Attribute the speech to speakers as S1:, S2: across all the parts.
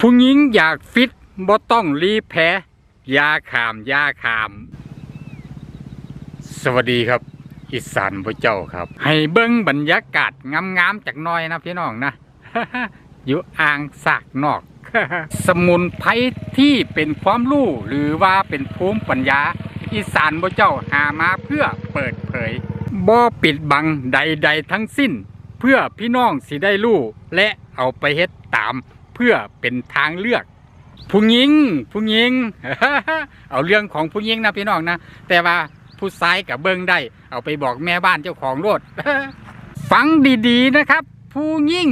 S1: ผู้หญิงอยากฟิตบ่ต้องรีแพ้ยาขามยาขาม สวัสดีครับ อีสานพระเจ้าครับ ให้เบิ้งบรรยากาศงามๆจากน้อยนะพี่น้องนะ อยู่อ่างสากนอก สมุนไพรที่เป็นความรู้หรือว่าเป็นภูมิปัญญา อีสานพระเจ้าหามาเพื่อเปิดเผยบ่ปิดบังใดๆทั้งสิ้น เพื่อพี่น้องสิได้รู้และเอาไปเฮ็ดตาม เพื่อเป็นทางเลือก ผู้หญิง ผู้หญิง เอาเรื่องของผู้หญิงนะพี่น้องนะ แต่ว่าผู้ชายกับเบิ้งได้ เอาไปบอกแม่บ้านเจ้าของรถฟังดีๆนะครับ ผู้ยิ่ง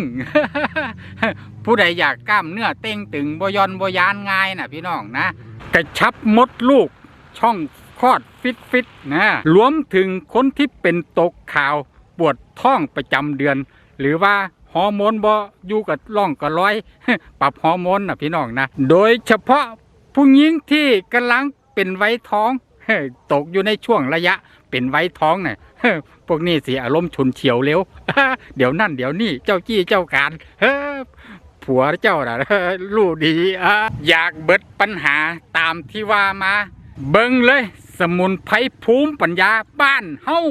S1: ผู้ใดอยากกล้ามเนื้อเต้งตึงบยอนบยานง่ายนะพี่น้องนะกระชับมดลูกช่องคลอดฟิตฟิตๆนะรวมถึงคนที่เป็นตกข่าวปวดท้องประจำเดือน หรือว่า ฮอร์โมนบ่อยู่กับร่องกับร้อย ปรับฮอร์โมนนะพี่น้องนะโดยเฉพาะผู้หญิงที่กำลังเป็นไว้ท้องตกอยู่ในช่วงระยะเป็นไว้ท้องเนี่ยพวกนี้สิอารมณ์ฉุนเฉียวเร็วเดี๋ยวนั่นเดี๋ยวนี่เจ้าจี้เจ้าการเฮ้อผัวเจ้าน่ะรู้ดีอะอยากเบิดปัญหาตามที่ว่ามา เบิ่งเลย สมุนไพรภูมิปัญญาบ้านเฮ้า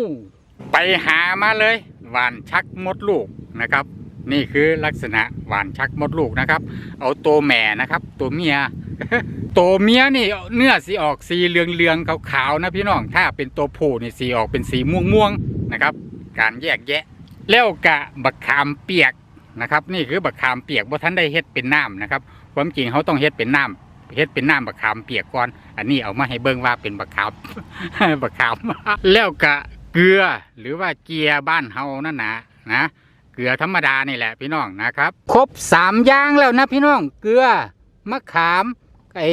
S1: ไปหามาเลยหวานชักมดลูกนะครับ นี่คือลักษณะหวานชักมดลูกนะครับ เอาตัวแม่นะครับ ตัวเมีย ตัวเมียนี่เนื้อสีออกสีเหลืองๆขาวๆนะพี่น้อง ถ้าเป็นตัวผู้นี่สีออกเป็นสีม่วงๆนะครับ การแยกแยะ แล้วกะบักขามเปียกนะครับ นี่คือบักขามเปียกบ่ท่านได้เฮ็ดเป็นน้ำนะครับ ความจริงเขาต้องเฮ็ดเป็นน้ำเฮ็ดเป็นน้ำบักขามเปียกก่อน อันนี้เอามาให้เบิ่งว่าเป็นบักขามบักขามแล้วกะเกลือหรือว่าเกียร์บ้านเฮานั่นนะนะ เกลือธรรมดานี่แหละพี่น้องนะครับ ครบสามอย่างแล้วนะพี่น้อง เกลือมะขามไอ้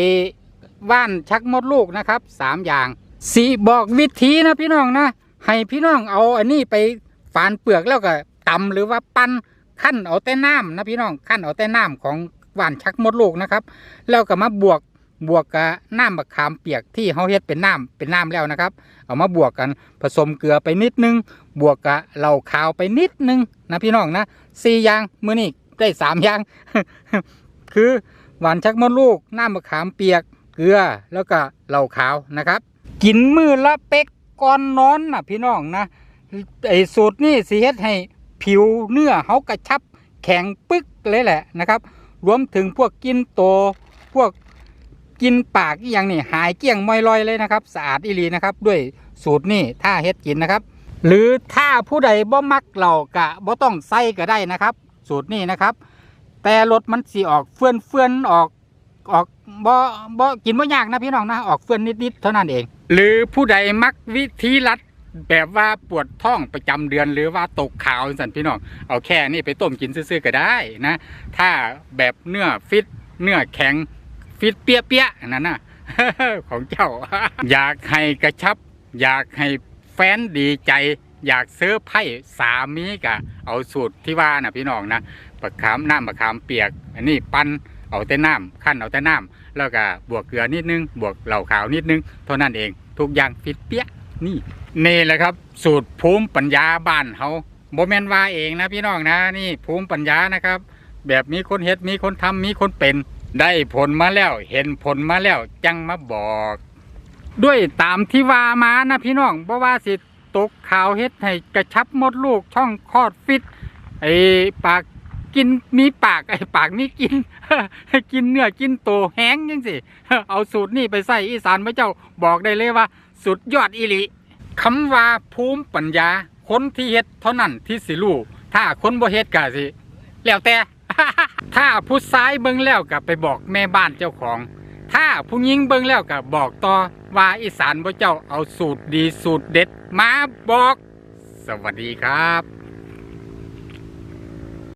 S1: ว่านชักมดลูกนะครับสามอย่างสีบอกวิธีนะพี่น้องนะ ให้พี่น้องเอาอันนี้ไปฝานเปลือกแล้วก็ตำหรือว่าปั้นขั้นเอาแต่น้ำนะพี่น้องขั้นเอาแต่น้ำของว่านชักมดลูกนะครับ แล้วก็มาบวก บวกกับน้ำมะขามเปียกที่เขาเฮ็ดเป็นน้ำเป็นน้ำแล้วนะครับ เอามาบวกกันผสมเกลือไปนิดนึง บวกกับเหล้าขาวไปนิดนึงนะพี่น้องนะสี่อย่างมื้อนี้ได้สามอย่าง คือหวานชักมดลูกน้ำมะขามเปียกเกลือแล้วก็เหล้าขาวนะครับ กินมือละเป๊กก่อนนอนนะพี่น้องนะไอ้สูตรนี่สิเฮ็ดให้ผิวเนื้อเขากระชับแข็งปึ๊กเลยแหละนะครับ รวมถึงพวกกินโต พวก กินปากอย่างนี่หายเกี้ยงมอยลอยเลยนะครับ สะอาดอีหลีนะครับ ด้วยสูตรนี่ถ้าเฮ็ดกินนะครับ หรือถ้าผู้ใดบ่มักเหล่ากะบ่ต้องใส่ก็ได้นะครับ สูตรนี้นะครับ แต่รสมันสีออกเฟื่อนเฟื่อนออกออกบ่บ่กินบ่ยากนะพี่น้องนะออกเฟื่อนนิดๆเท่านั้นเอง หรือผู้ใดมักวิธีรัดแบบว่าปวดท้องประจำเดือนหรือว่าตกขาวสันพี่น้องเอาแค่นี้ไปต้มกินซื่อๆก็ได้นะ ถ้าแบบเนื้อฟิตเนื้อแข็ง ฟิตเปี้ยๆนั่นน่ะของเจ้า อยากให้กระชับ อยากให้แฟนดีใจ อยากซื้อไพ่สามีกะ เอาสูตรที่ว่านะพี่น้องนะบักขามน้ำบักขามเปียก อันนี้ปั้นเอาแต่น้ำขั้นเอาแต่น้ำแล้วก็บวกเกลือนิดนึง บวกเหล่าขาวนิดนึง เท่านั้นเอง ทุกอย่างฟิตเปี้ยนี่นี่แหละครับ สูตรภูมิปัญญาบ้านเฮาโมเมนว่าเองนะพี่น้องนะนี่ภูมิปัญญานะครับ แบบมีคนเฮ็ดมีคนทำมีคนเป็น ได้ผลมาแล้ว เห็นผลมาแล้ว จังมาบอก ด้วยตามที่ว่ามานะพี่น้องเพราะว่าสิตกข่าวเฮ็ดให้กระชับมดลูกช่องคลอดฟิตไอ้ปากกินมีปากไอ้ปากมีกินกินเนื้อกินโตแห้งยังสิเอาสูตรนี่ไปใส่อีสานพระเจ้าบอกได้เลยว่า สุดยอดอีหลีคำว่าภูมิปัญญาคนที่เฮ็ดเท่านั้นที่สิรู้ถ้าคนบ่เฮ็ดก็สิแล้วแต่ ถ้าผู้ซ้ายเบิ่งแล้วกับไปบอกแม่บ้านเจ้าของ ถ้าผู้หญิงเบิ่งแล้วก็บอกต่อว่าอีสานพระเจ้าเอาสูตรดีสูตรเด็ดมาบอก สวัสดีครับ